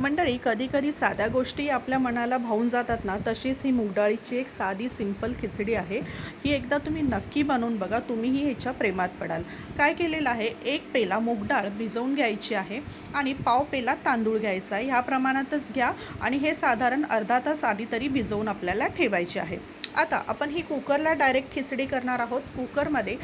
मंडळी कधीकधी साध्या गोष्टी आपल्या मनाला भावून जातात ना तशीच ही मुगडाळीची एक साधी सिंपल खिचडी आहे. ही एकदा तुम्ही नक्की बनवून बघा तुम्हीही ह्याच्या प्रेमात पडाल. काय केलेलं आहे? एक पेला मुगडाळ भिजवून घ्यायची आहे आणि पाव पेला तांदूळ घ्यायचा आहे. ह्या प्रमाणातच घ्या आणि हे साधारण अर्धा तास आधी तरी भिजवून आपल्याला ठेवायचे आहे. आता आपण ही कुकरला डायरेक्ट खिचडी करणार आहोत. कुकरमध्ये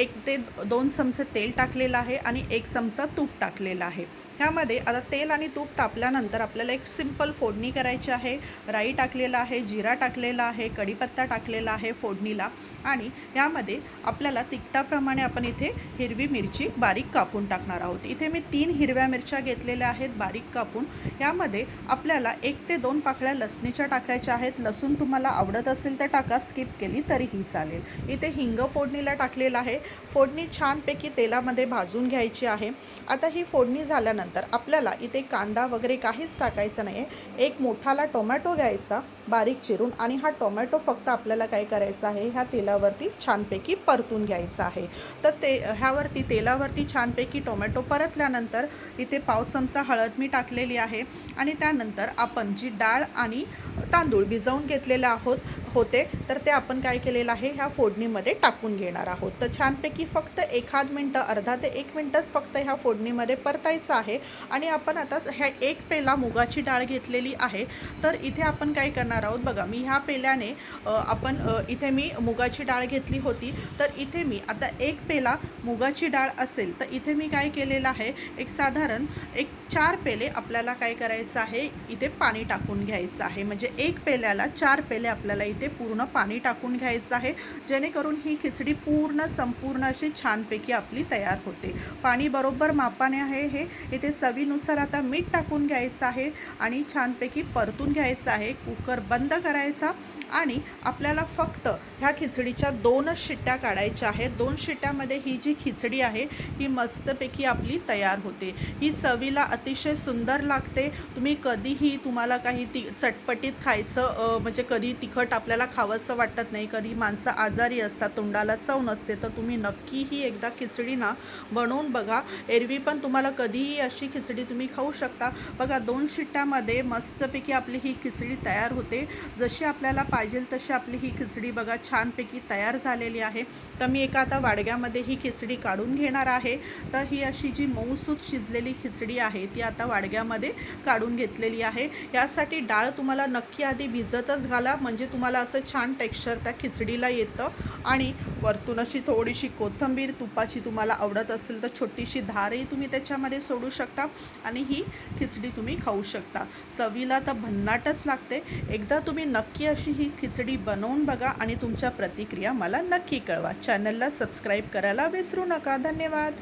एक ते दोन चमचे तेल टाकलेलं आहे आणि एक चमचा तूप टाकलेलं आहे. ह्यामध्ये आता तेल आणि तूप तापल्यानंतर आपल्याला एक सिंपल फोडणी करायची आहे. राई टाकलेला आहे जिरा टाकलेला आहे कढीपत्ता टाकलेला आहे फोडणीला आणि यामध्ये आपल्याला तिखटाप्रमाणे आपण इथे हिरवी मिरची बारीक कापून टाकणार आहोत. इथे मी तीन हिरव्या मिरच्या घेतलेल्या आहेत बारीक कापून. यामध्ये आपल्याला एक ते दोन पाकळ्या लसणीच्या टाकायच्या आहेत. लसूण तुम्हाला आवडत असेल तर टाका स्किप केली तरीही चालेल. इथे हिंग फोडणीला टाकलेलं आहे. फोडणी छानपैकी तेलामध्ये भाजून घ्यायची आहे. आता ही फोडणी झाल्यानंतर आपल्याला इथे कांदा वगैरे काहीच टाकायचं नाही आहे एक मोठाला टोमॅटो घ्यायचा बारीक चिरून आणि हा टोमॅटो फक्त आपल्याला काय करायचा आहे ह्या तेलावरती छानपैकी परतून घ्यायचा आहे. तर ते ह्यावरती तेलावरती छानपैकी टोमॅटो परतल्यानंतर इथे पाव चमचा हळद मी टाकलेली आहे. आणि त्यानंतर आपण जी डाळ आणि तांदूळ भिजवून घेतलेले आहोत होते तर ते आपण काय केलेलं आहे ह्या फोडणीमध्ये टाकून घेणार आहोत. तर छानपैकी फक्त एखाद मिनटं अर्धा ते एक मिनटंच फक्त ह्या फोडणीमध्ये परतायचं आहे. आणि आपण आता ह्या एक पेला मुगाची डाळ घेतलेली आहे. तर इथे आपण काय करणार आहोत बघा मी ह्या पेल्याने आपण इथे मी मुगाची डाळ घेतली होती. तर इथे मी आता एक पेला मुगाची डाळ असेल तर इथे मी काय केलेलं आहे एक साधारण एक चार पेले आपल्याला काय करायचं आहे इथे पाणी टाकून घ्यायचं आहे. म्हणजे एक पेल्याला चार पेले आपल्याला इथे पूर्ण पाणी टाकून घ्यायचं आहे. जेणेकरून ही खिचडी पूर्ण संपूर्ण अशी छानपैकी आपली तयार होते. पाणी बरोबर मापाने आहे हे. इथे चवीनुसार आता मीठ टाकून घ्यायचं आहे आणि छानपैकी परतून घ्यायचं आहे. कुकर बंद करायचा. आणि आपल्याला फक्त ह्या खिचडीच्या दोनच शिट्ट्या काढायच्या आहेत. दोन शिट्ट्यामध्ये ही जी खिचडी आहे ही मस्तपैकी आपली तयार होते. ही चवीला अतिशय सुंदर लागते. तुम्ही कधीही तुम्हाला काही ती चटपटीत खायचं म्हणजे कधी तिखट आपल्याला खावंसं वाटत नाही कधी माणसं आजारी असतात तोंडाला चव नसते तर तुम्ही नक्कीही एकदा खिचडी ना बनवून बघा. एरवी पण तुम्हाला कधीही अशी खिचडी तुम्ही खाऊ शकता. बघा दोन शिट्ट्यामध्ये मस्तपैकी आपली ही खिचडी तयार होते. जशी आपल्याला पाहिजे तशी आपली ही खिचडी बघा छानपैकी तयार झालेली आहे. तर मी एका आता वाडग्यामध्ये ही खिचडी काढून घेणार आहे. तर ही अशी जी मऊसूत शिजलेली खिचडी आहे ती आता वाडग्यामध्ये काढून घेतलेली आहे. यासाठी डाळ तुम्हाला नक्की आधी भिजतच घाला म्हणजे तुम्हाला असं छान टेक्स्चर त्या खिचडीला येतं. आणि वरतून अशी थोडीशी कोथिंबीर तुपाची तुम्हाला आवडत असेल तर छोटीशी धारही तुम्ही त्याच्यामध्ये सोडू शकता आणि ही खिचडी तुम्ही खाऊ शकता. चवीला तर भन्नाटच लागते. एकदा तुम्ही नक्की अशी ही ही खिचडी बनवून बघा आणि तुमच्या प्रतिक्रिया मला नक्की कळवा. चॅनलला सबस्क्राईब करायला विसरू नका. धन्यवाद.